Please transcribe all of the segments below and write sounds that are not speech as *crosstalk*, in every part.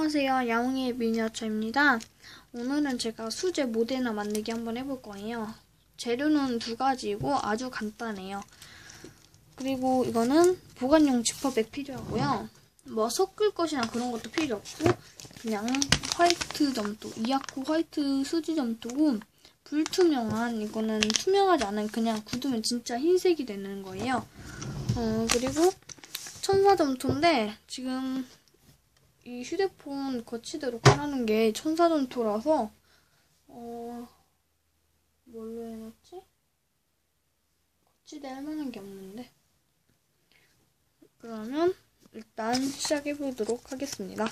안녕하세요. 야옹이의 미니어처입니다. 오늘은 제가 수제 모데나 만들기 한번 해볼 거예요. 재료는 두 가지고 아주 간단해요. 그리고 이거는 보관용 지퍼백 필요하고요. 뭐 섞을 것이나 그런 것도 필요 없고 그냥 화이트 점토, 이아코 화이트 수지 점토고 불투명한 이거는 투명하지 않은 그냥 굳으면 진짜 흰색이 되는 거예요. 어, 그리고 천사 점토인데 지금 이 휴대폰 거치대로 깔아놓은 게 천사점토라서 어 뭘로 해놨지? 거치대 할 만한 게 없는데 그러면 일단 시작해 보도록 하겠습니다.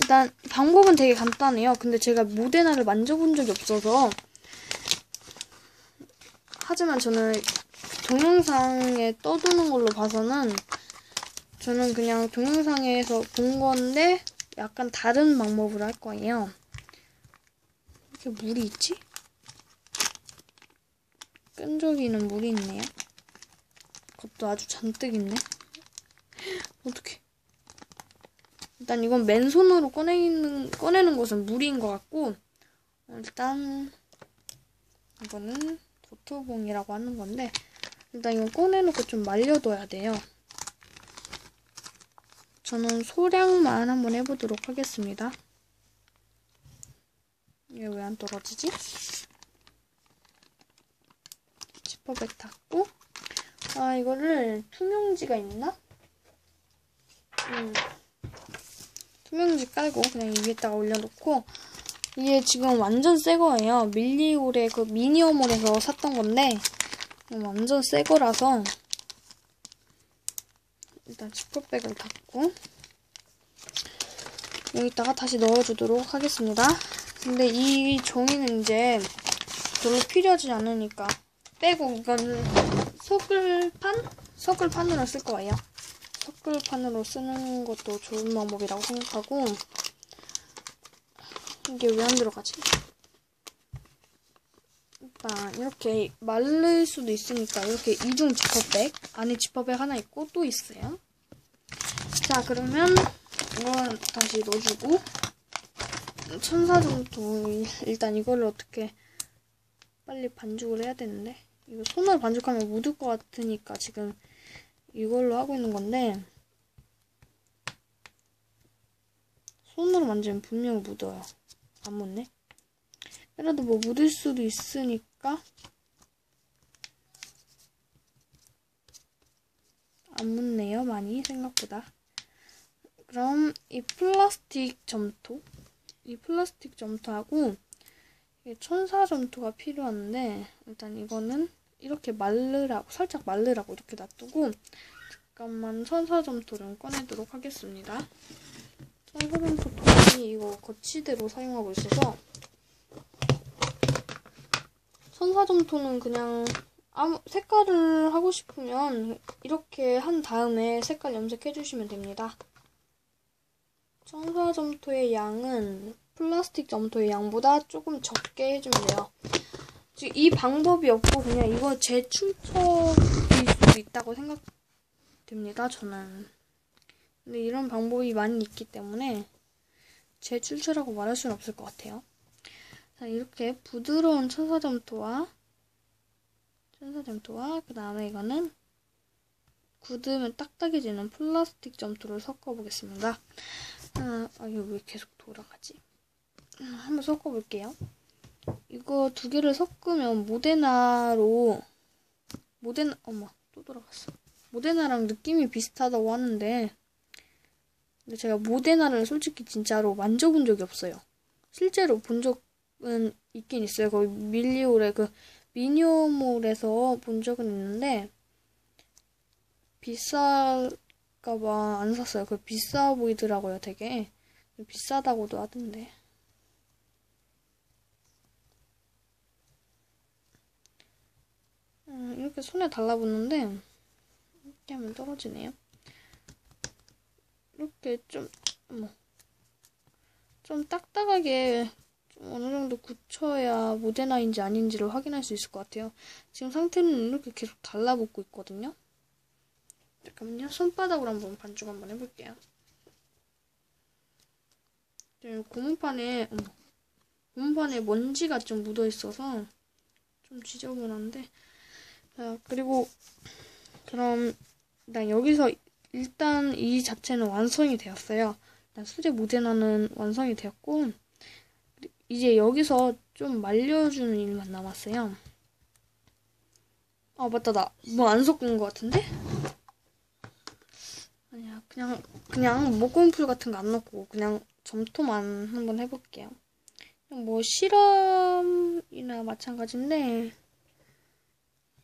일단 방법은 되게 간단해요. 근데 제가 모데나를 만져본 적이 없어서 하지만 저는 동영상에 떠도는 걸로 봐서는 저는 그냥 동영상에서 본 건데 약간 다른 방법으로 할 거예요. 이렇게 물이 있지? 끈적이는 물이 있네요. 그것도 아주 잔뜩 있네. *gasps* 어떡해. 일단 이건 맨손으로 꺼내는, 꺼내는 것은 무리인 것 같고, 일단, 이거는 도토봉이라고 하는 건데, 일단 이거 꺼내놓고 좀 말려둬야 돼요. 저는 소량만 한번 해보도록 하겠습니다. 이게 왜안 떨어지지? 지퍼백 닫고 아 이거를 투명지가 있나? 음. 투명지 깔고 그냥 위에다가 올려놓고 이게 지금 완전 새 거예요. 밀리올의 그 미니어몰에서 샀던 건데 완전 새 거라서 일단 지퍼백을 닫고 여기다가 다시 넣어주도록 하겠습니다. 근데 이 종이는 이제 별로 필요하지 않으니까 빼고 이거는 석글판? 석글판으로 쓸 거예요. 석글판으로 쓰는 것도 좋은 방법이라고 생각하고 이게 왜 안 들어가지? 일단 이렇게 말릴 수도 있으니까 이렇게 이중 지퍼백 안에 지퍼백 하나 있고 또 있어요. 자 그러면 이건 다시 넣어주고 천사정도 일단 이걸로 어떻게 빨리 반죽을 해야 되는데 이거 손으로 반죽하면 묻을 것 같으니까 지금 이걸로 하고 있는 건데 손으로 만지면 분명히 묻어요. 안 묻네. 그래도 뭐 묻을 수도 있으니까 안 묻네요. 많이 생각보다. 그럼 이 플라스틱 점토 이 플라스틱 점토하고 천사 점토가 필요한데 일단 이거는 이렇게 말르라고 살짝 말르라고 이렇게 놔두고 잠깐만 천사 점토를 꺼내도록 하겠습니다. 천사 점토 통이 이거 거치대로 사용하고 있어서 천사점토는 그냥 아무 색깔을 하고 싶으면 이렇게 한 다음에 색깔 염색해 주시면 됩니다. 천사점토의 양은 플라스틱 점토의 양보다 조금 적게 해주면 돼요. 지금 이 방법이 없고 그냥 이거 제 출처일 수도 있다고 생각됩니다. 저는. 근데 이런 방법이 많이 있기 때문에 제 출처라고 말할 수는 없을 것 같아요. 자, 이렇게 부드러운 천사점토와 천사점토와 그 다음에 이거는 굳으면 딱딱해지는 플라스틱 점토를 섞어보겠습니다. 아, 아 이거 왜 계속 돌아가지? 아, 한번 섞어볼게요. 이거 두 개를 섞으면 모데나로 모데나 어머 또 돌아갔어. 모데나랑 느낌이 비슷하다고 하는데 근데 제가 모데나를 솔직히 진짜로 만져본 적이 없어요. 실제로 본 적 은 있긴 있어요. 거기 밀리올의 그 미니어몰에서 본 적은 있는데 비쌀까봐 안 샀어요. 그 비싸 보이더라고요, 되게 비싸다고도 하던데. 음, 이렇게 손에 달라붙는데 이렇게 하면 떨어지네요. 이렇게 좀, 뭐, 좀 딱딱하게 어느 정도 굳혀야 모데나인지 아닌지를 확인할 수 있을 것 같아요. 지금 상태는 이렇게 계속 달라붙고 있거든요. 잠깐만요. 손바닥으로 한번 반죽 한번 해볼게요. 지금 고무판에 어머, 고무판에 먼지가 좀 묻어 있어서 좀 지저분한데 자 그리고 그럼 일단 여기서 일단 이 자체는 완성이 되었어요. 일단 수제 모데나는 완성이 되었고 이제 여기서 좀 말려주는 일만 남았어요. 아 맞다 나 뭐 안 섞은 것 같은데? 아니야 그냥 그냥 목공풀 같은 거 안 넣고 그냥 점토만 한번 해볼게요. 뭐 실험이나 마찬가지인데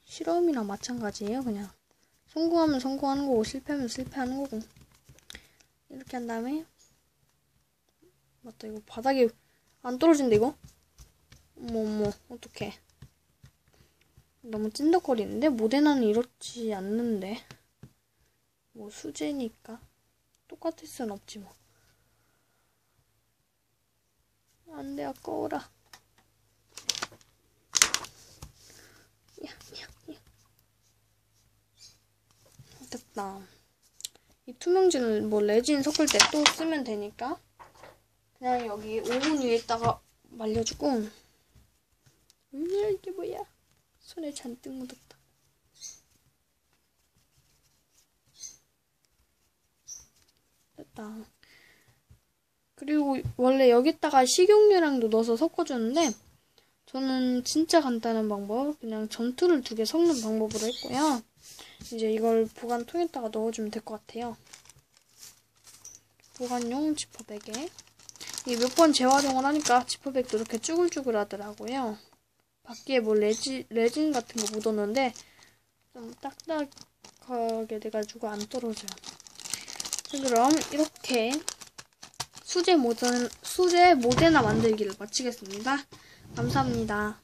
실험이랑 마찬가지예요 그냥 성공하면 성공하는 거고 실패하면 실패하는 거고 이렇게 한 다음에 맞다 이거 바닥에 안 떨어진다 이거? 어머 어머 어떡해. 너무 찐덕거리는데? 모데나는 이렇지 않는데. 뭐 수제니까. 똑같을 순 없지 뭐. 안돼 아까워라. 야, 야, 야. 됐다. 이 투명진을 뭐 레진 섞을 때 또 쓰면 되니까 그냥 여기 오븐 위에다가 말려주고. 음, 이게 뭐야? 손에 잔뜩 묻었다. 됐다. 그리고 원래 여기다가 식용유랑도 넣어서 섞어주는데 저는 진짜 간단한 방법 그냥 전투를 두 개 섞는 방법으로 했고요. 이제 이걸 보관통에다가 넣어주면 될 것 같아요. 보관용 지퍼백에 몇 번 재활용을 하니까 지퍼백도 이렇게 쭈글쭈글 하더라고요 밖에 뭐 레지, 레진 같은 거 묻었는데 좀 딱딱하게 돼가지고 안 떨어져요 그럼 이렇게 수제 모델, 수제 모데나 만들기를 마치겠습니다. 감사합니다.